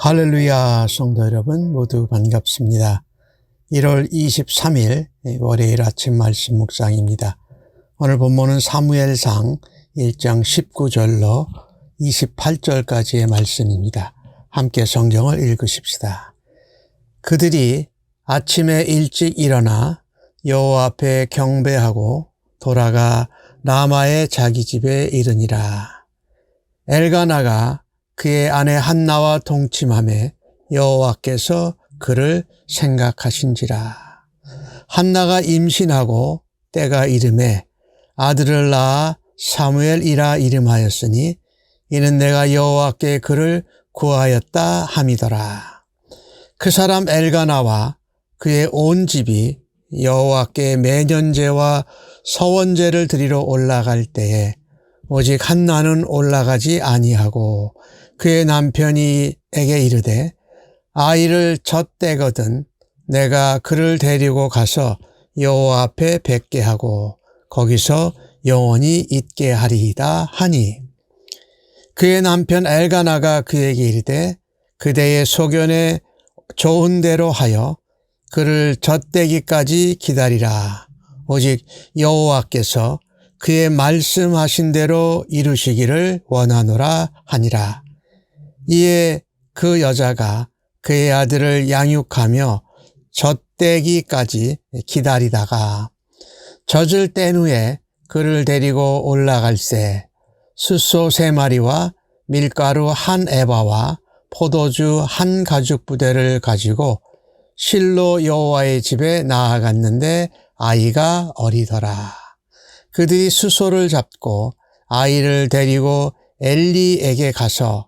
할렐루야 성도 여러분 모두 반갑습니다. 1월 23일 월요일 아침 말씀 묵상입니다. 오늘 본문은 사무엘상 1장 19절로 28절까지의 말씀입니다. 함께 성경을 읽으십시다. 그들이 아침에 일찍 일어나 여호와 앞에 경배하고 돌아가 라마의 자기 집에 이르니라. 엘가나가 그의 아내 한나와 동침함에 여호와께서 그를 생각하신지라. 한나가 임신하고 때가 이름에 아들을 낳아 사무엘이라 이름하였으니 이는 내가 여호와께 그를 구하였다 함이더라. 그 사람 엘가나와 그의 온 집이 여호와께 매년제와 서원제를 드리러 올라갈 때에 오직 한나는 올라가지 아니하고 그의 남편이 에게 이르되 아이를 젖대거든 내가 그를 데리고 가서 여호와 앞에 뵙게 하고 거기서 영원히 있게 하리이다 하니. 그의 남편 엘가나가 그에게 이르되 그대의 소견에 좋은 대로 하여 그를 젖대기까지 기다리라. 오직 여호와께서 그의 말씀하신 대로 이루시기를 원하노라 하니라 이에 그 여자가 그의 아들을 양육하며 젖대기까지 기다리다가 젖을 뗀 후에 그를 데리고 올라갈새 숫소 세 마리와 밀가루 한 에바와 포도주 한 가죽 부대를 가지고 실로 여호와의 집에 나아갔는데 아이가 어리더라. 그들이 수소를 잡고 아이를 데리고 엘리에게 가서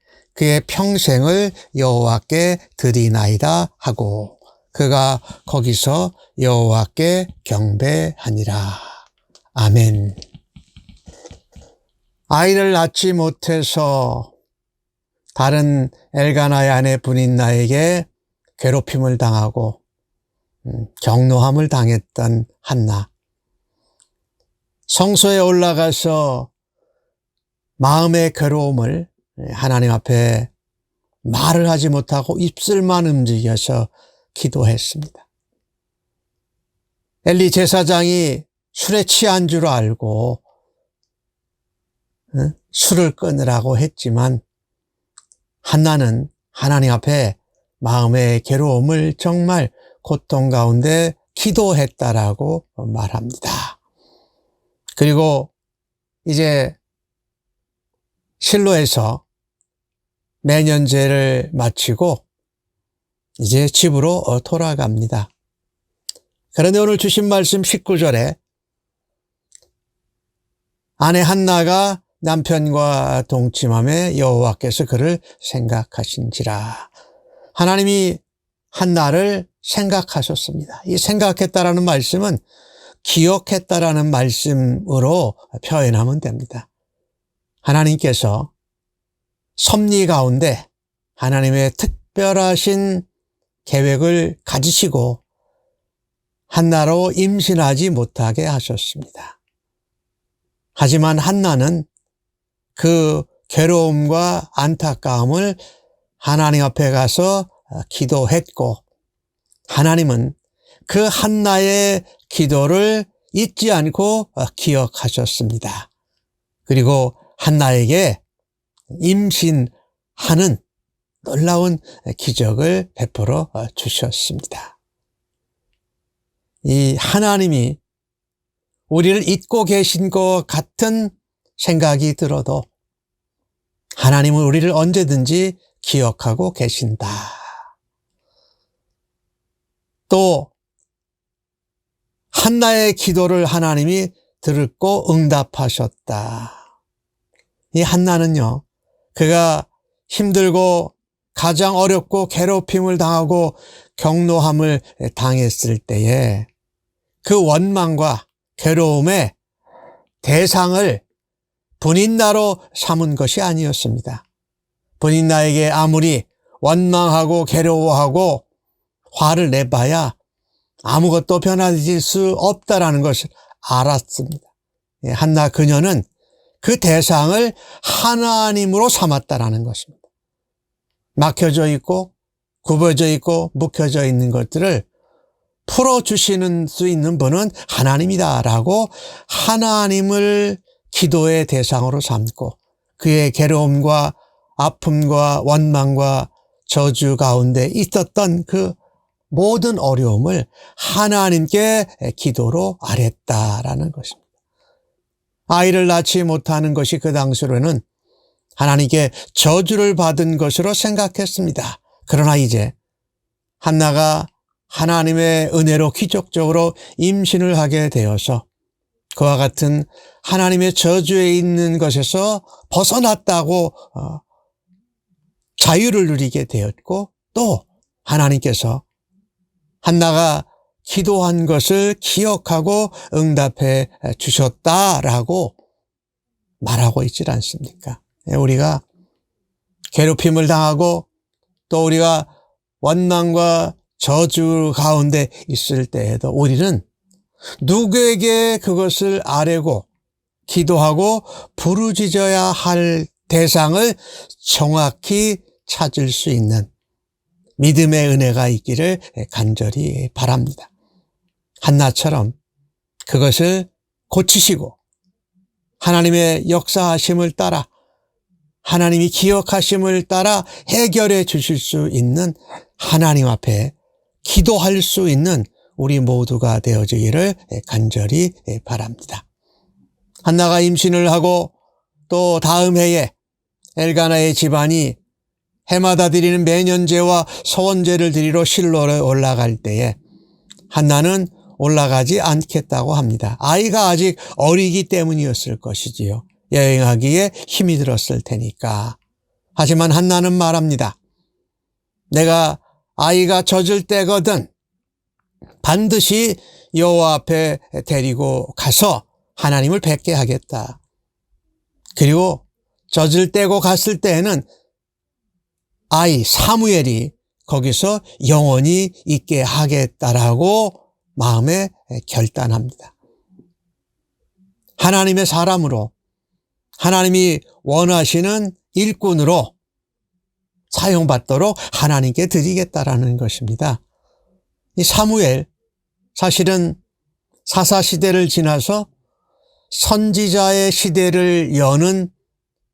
그의 평생을 여호와께 드리나이다 하고 그가 거기서 여호와께 경배하니라. 아멘. 아이를 낳지 못해서 다른 엘가나의 아내 분인 나에게 괴롭힘을 당하고 음, 경노함을 당했던 한나. 성소에 올라가서 마음의 괴로움을 하나님 앞에 말을 하지 못하고 입술만 움직여서 기도했습니다. 엘리 제사장이 술에 취한 줄 알고 술을 끊으라고 했지만 한나는 하나님 앞에 마음의 괴로움을 정말 고통 가운데 기도했다라고 말합니다. 그리고 이제 실로에서 매년제를 마치고 이제 집으로 돌아갑니다. 그런데 오늘 주신 말씀 19절에 아내 한나가 남편과 동침함에 여호와께서 그를 생각하신지라. 하나님이 한나를 생각하셨습니다. 이 생각했다라는 말씀은 기억했다라는 말씀으로 표현하면 됩니다. 하나님께서 섭리 가운데 하나님의 특별하신 계획을 가지시고 한나로 임신하지 못하게 하셨습니다. 하지만 한나는 그 괴로움과 안타까움을 하나님 앞에 가서 기도했고 하나님은 그 한나의 기도를 잊지 않고 기억하셨습니다. 그리고 한나에게 임신하는 놀라운 기적을 베풀어 주셨습니다. 이 하나님이 우리를 잊고 계신 것 같은 생각이 들어도 하나님은 우리를 언제든지 기억하고 계신다. 또 한나의 기도를 하나님이 들었고 응답하셨다. 이 한나는요, 그가 힘들고 가장 어렵고 괴롭힘을 당하고 경노함을 당했을 때에 그 원망과 괴로움의 대상을 분인나로 삼은 것이 아니었습니다. 분인나에게 아무리 원망하고 괴로워하고 화를 내봐야 아무것도 변화될 수 없다라는 것을 알았습니다. 예, 한나 그녀는 그 대상을 하나님으로 삼았다라는 것입니다. 막혀져 있고 굽어져 있고 묵혀져 있는 것들을 풀어주시는 수 있는 분은 하나님이다라고 하나님을 기도의 대상으로 삼고 그의 괴로움과 아픔과 원망과 저주 가운데 있었던 그 모든 어려움을 하나님께 기도로 아랬다라는 것입니다. 아이를 낳지 못하는 것이 그 당시로는 하나님께 저주를 받은 것으로 생각했습니다. 그러나 이제 한나가 하나님의 은혜로 기적적으로 임신을 하게 되어서 그와 같은 하나님의 저주에 있는 것에서 벗어났다고 어, 자유를 누리게 되었고 또 하나님께서 한나가 기도한 것을 기억하고 응답해 주셨다라고 말하고 있질 않습니까? 예, 우리가 괴롭힘을 당하고 또 우리가 원망과 저주 가운데 있을 때에도 우리는 누구에게 그것을 아뢰고 기도하고 부르짖어야 할 대상을 정확히 찾을 수 있는 믿음의 은혜가 있기를 간절히 바랍니다. 한나처럼 그것을 고치시고 하나님의 역사하심을 따라 하나님이 기억하심을 따라 해결해 주실 수 있는 하나님 앞에 기도할 수 있는 우리 모두가 되어지기를 간절히 바랍니다. 한나가 임신을 하고 또 다음 해에 엘가나의 집안이 해마다 드리는 매년제와 서원제를 드리러 실로에 올라갈 때에 한나는 올라가지 않겠다고 합니다. 아이가 아직 어리기 때문이었을 것이지요. 여행하기에 힘이 들었을 테니까. 하지만 한나는 말합니다. 내가 아이가 젖을 때거든 반드시 여호와 앞에 데리고 가서 하나님을 뵙게 하겠다. 그리고 젖을 떼고 갔을 때에는 아이 사무엘이 거기서 영원히 있게 하겠다라고 마음에 결단합니다. 하나님의 사람으로 하나님이 원하시는 일꾼으로 사용받도록 하나님께 드리겠다라는 것입니다. 이 사무엘 사실은 사사 시대를 지나서 선지자의 시대를 여는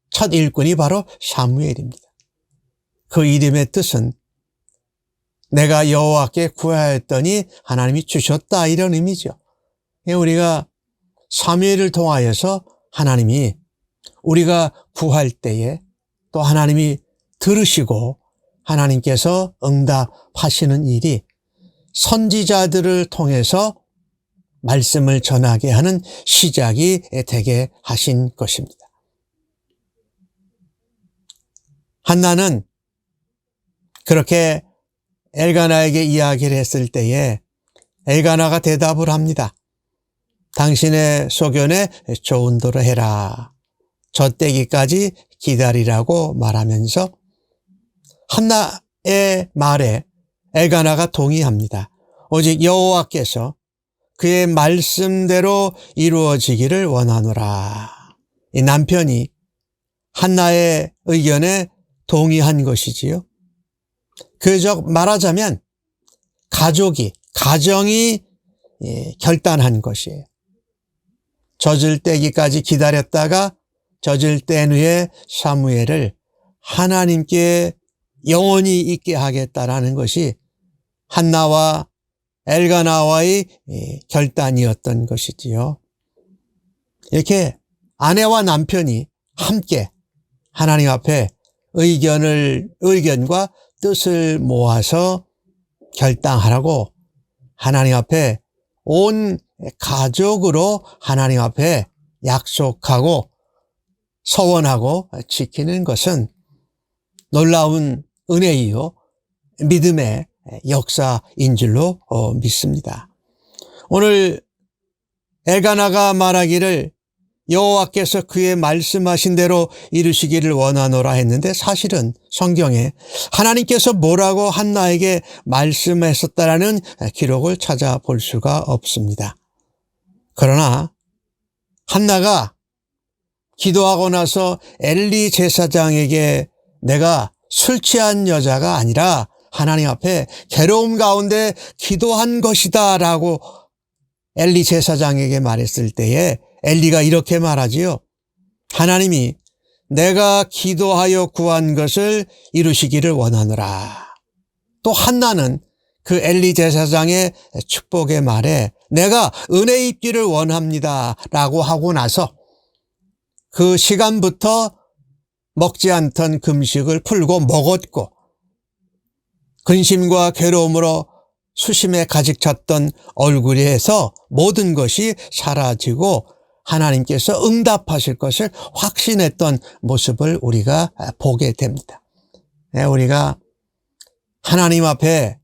첫 일꾼이 바로 사무엘입니다. 그 이름의 뜻은 내가 여호와께 구하였더니 하나님이 주셨다 이런 의미죠. 우리가 사무엘을 통하여서 하나님이 우리가 구할 때에 또 하나님이 들으시고 하나님께서 응답하시는 일이 선지자들을 통해서 말씀을 전하게 하는 시작이 되게 하신 것입니다. 한나는 그렇게 엘가나에게 이야기를 했을 때에 엘가나가 대답을 합니다. 당신의 소견에 좋은 도로 해라. 젖대기까지 기다리라고 말하면서 한나의 말에 엘가나가 동의합니다. 오직 여호와께서 그의 말씀대로 이루어지기를 원하노라. 이 남편이 한나의 의견에 동의한 것이지요. 그저 말하자면 가족이, 가정이 예, 결단한 것이에요. 젖을 떼기까지 기다렸다가 젖을 뗀 후에 사무엘을 하나님께 영원히 있게 하겠다라는 것이 한나와 엘가나와의 예, 결단이었던 것이지요. 이렇게 아내와 남편이 함께 하나님 앞에 의견을, 의견과 뜻을 모아서 결단하라고 하나님 앞에 온 가족으로 하나님 앞에 약속하고 서원하고 지키는 것은 놀라운 은혜이요 믿음의 역사인 줄로 어, 믿습니다. 오늘 엘가나가 말하기를 여호와께서 그의 말씀하신 대로 이루시기를 원하노라 했는데 사실은 성경에 하나님께서 뭐라고 한나에게 말씀했었다라는 기록을 찾아볼 수가 없습니다. 그러나 한나가 기도하고 나서 엘리 제사장에게 내가 술 취한 여자가 아니라 하나님 앞에 괴로움 가운데 기도한 것이다 라고 엘리 제사장에게 말했을 때에 엘리가 이렇게 말하지요. 하나님이 내가 기도하여 구한 것을 이루시기를 원하노라. 또 한나는 그 엘리 제사장의 축복의 말에 내가 은혜 입기를 원합니다. 라고 하고 나서 그 시간부터 먹지 않던 금식을 풀고 먹었고 근심과 괴로움으로 수심에 가득 찼던 얼굴에서 모든 것이 사라지고 하나님께서 응답하실 것을 확신했던 모습을 우리가 보게 됩니다. 네, 우리가 하나님 앞에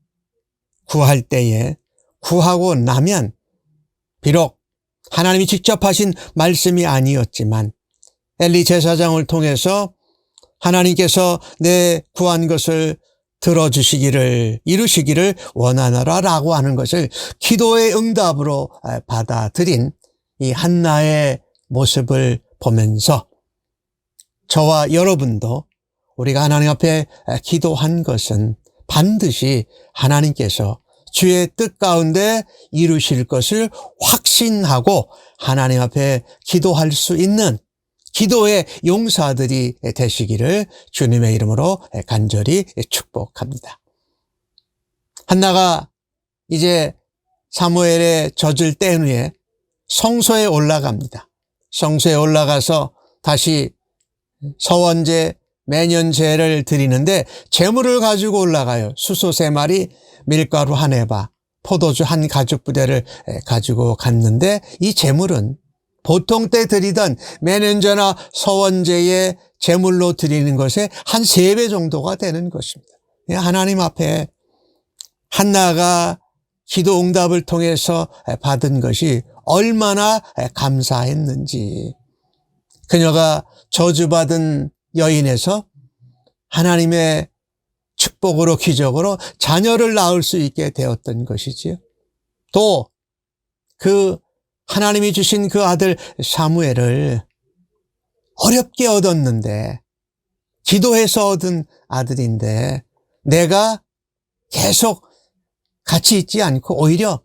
구할 때에 구하고 나면 비록 하나님이 직접 하신 말씀이 아니었지만 엘리 제사장을 통해서 하나님께서 내 구한 것을 들어주시기를 이루시기를 원하노라라고 하는 것을 기도의 응답으로 받아들인 이 한나의 모습을 보면서 저와 여러분도 우리가 하나님 앞에 기도한 것은 반드시 하나님께서 주의 뜻 가운데 이루실 것을 확신하고 하나님 앞에 기도할 수 있는 기도의 용사들이 되시기를 주님의 이름으로 간절히 축복합니다. 한나가 이제 사무엘의 젖을 뗀 후에 성소에 올라갑니다. 성소에 올라가서 다시 서원제 매년 제를 드리는데 재물을 가지고 올라가요. 수소 세 마리, 밀가루 한 해바, 포도주 한 가죽 부대를 가지고 갔는데 이 재물은 보통 때 드리던 매년제나 서원제의 제물로 드리는 것에 한 세 배 정도가 되는 것입니다. 하나님 앞에 한나가 기도 응답을 통해서 받은 것이 얼마나 감사했는지. 그녀가 저주받은 여인에서 하나님의 축복으로 기적으로 자녀를 낳을 수 있게 되었던 것이지요. 또 그 하나님이 주신 그 아들 사무엘을 어렵게 얻었는데 기도해서 얻은 아들인데 내가 계속 같이 있지 않고 오히려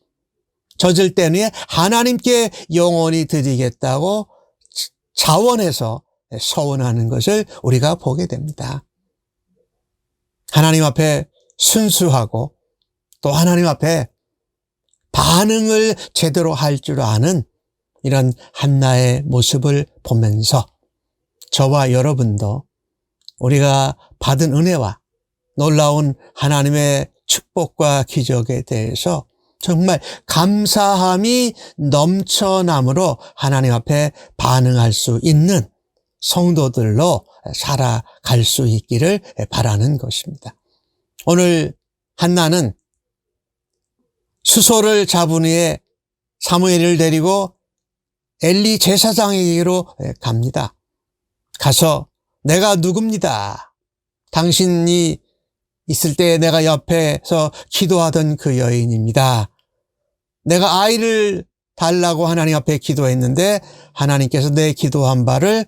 젖을 때 후에 하나님께 영원히 드리겠다고 자원해서 서원하는 것을 우리가 보게 됩니다. 하나님 앞에 순수하고 또 하나님 앞에 반응을 제대로 할 줄 아는 이런 한나의 모습을 보면서 저와 여러분도 우리가 받은 은혜와 놀라운 하나님의 축복과 기적에 대해서 정말 감사함이 넘쳐남으로 하나님 앞에 반응할 수 있는 성도들로 살아갈 수 있기를 바라는 것입니다. 오늘 한나는 수소를 잡은 후에 사무엘을 데리고 엘리 제사장에게로 갑니다. 가서 내가 누굽니다. 당신이 있을 때 내가 옆에서 기도하던 그 여인입니다. 내가 아이를 달라고 하나님 앞에 기도했는데 하나님께서 내 기도한 바를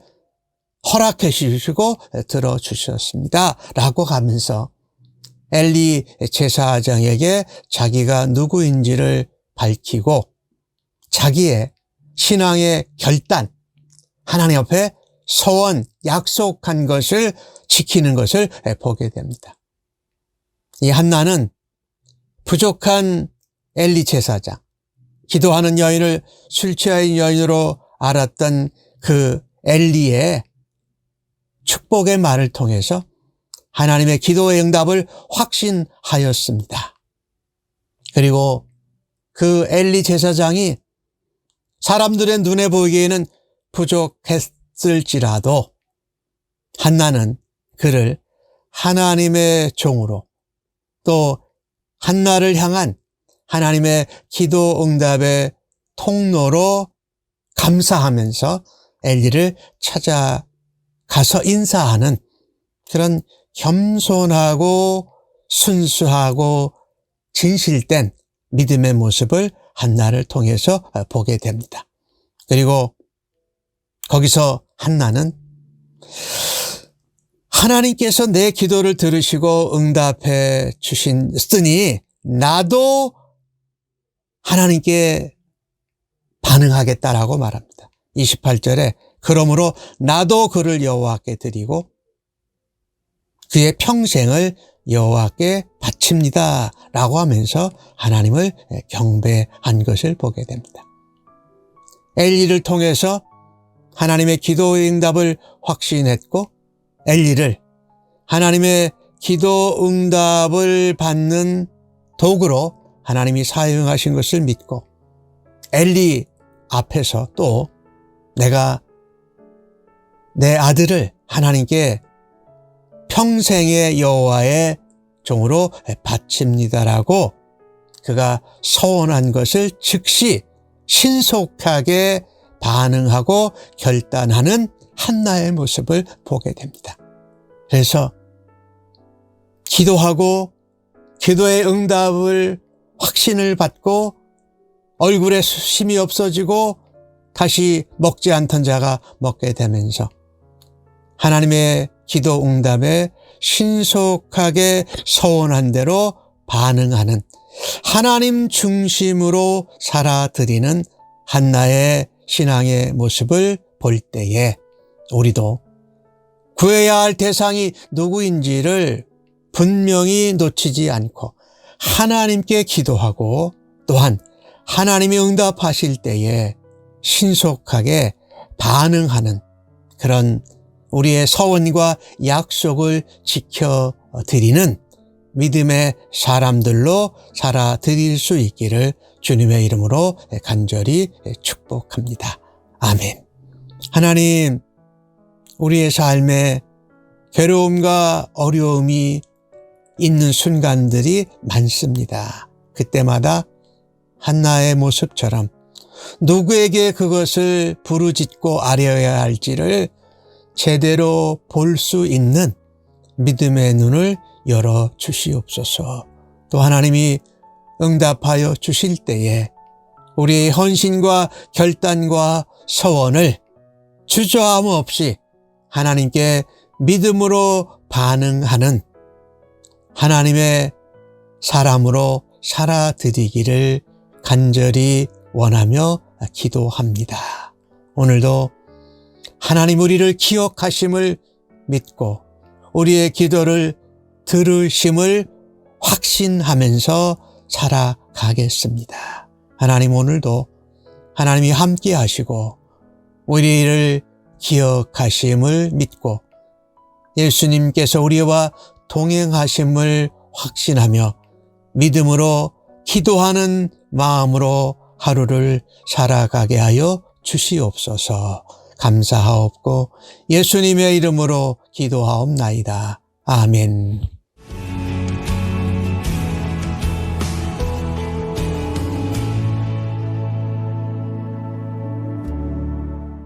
허락해 주시고 들어주셨습니다. 라고 가면서 엘리 제사장에게 자기가 누구인지를 밝히고 자기의 신앙의 결단, 하나님 앞에 소원, 약속한 것을 지키는 것을 보게 됩니다. 이 한나는 부족한 엘리 제사장, 기도하는 여인을 술 취한 여인으로 알았던 그 엘리의 축복의 말을 통해서 하나님의 기도의 응답을 확신하였습니다. 그리고 그 엘리 제사장이 사람들의 눈에 보기에는 부족했을지라도 한나는 그를 하나님의 종으로 또 한나를 향한 하나님의 기도 응답의 통로로 감사하면서 엘리를 찾아가서 인사하는 그런 겸손하고 순수하고 진실된 믿음의 모습을 한나를 통해서 보게 됩니다. 그리고 거기서 한나는 하나님께서 내 기도를 들으시고 응답해 주신 쓰니 나도 하나님께 반응하겠다라고 말합니다. 28절에 그러므로 나도 그를 여호와께 드리고 그의 평생을 여호와께 바칩니다라고 하면서 하나님을 경배한 것을 보게 됩니다. 엘리를 통해서 하나님의 기도 응답을 확신했고 엘리를 하나님의 기도 응답을 받는 도구로 하나님이 사용하신 것을 믿고 엘리 앞에서 또 내가 내 아들을 하나님께 평생의 여호와의 종으로 바칩니다라고 그가 서원한 것을 즉시 신속하게 반응하고 결단하는 한나의 모습을 보게 됩니다. 그래서 기도하고 기도의 응답을 확신을 받고 얼굴에 수심이 없어지고 다시 먹지 않던 자가 먹게 되면서 하나님의 기도 응답에 신속하게 서원한 대로 반응하는 하나님 중심으로 살아드리는 한나의 신앙의 모습을 볼 때에 우리도 구해야 할 대상이 누구인지를 분명히 놓치지 않고 하나님께 기도하고 또한 하나님이 응답하실 때에 신속하게 반응하는 그런 우리의 서원과 약속을 지켜드리는 믿음의 사람들로 살아드릴 수 있기를 주님의 이름으로 간절히 축복합니다. 아멘. 하나님, 우리의 삶에 괴로움과 어려움이 있는 순간들이 많습니다. 그때마다 한나의 모습처럼 누구에게 그것을 부르짖고 아려야 할지를 제대로 볼 수 있는 믿음의 눈을 열어 주시옵소서. 또 하나님이 응답하여 주실 때에 우리의 헌신과 결단과 서원을 주저함 없이 하나님께 믿음으로 반응하는 하나님의 사람으로 살아드리기를 간절히 원하며 기도합니다. 오늘도 하나님 우리를 기억하심을 믿고 우리의 기도를 들으심을 확신하면서 살아가겠습니다. 하나님 오늘도 하나님이 함께 하시고 우리를 기억하심을 믿고 예수님께서 우리와 동행하심을 확신하며 믿음으로 기도하는 마음으로 하루를 살아가게 하여 주시옵소서 감사하옵고 예수님의 이름으로 기도하옵나이다. 아멘.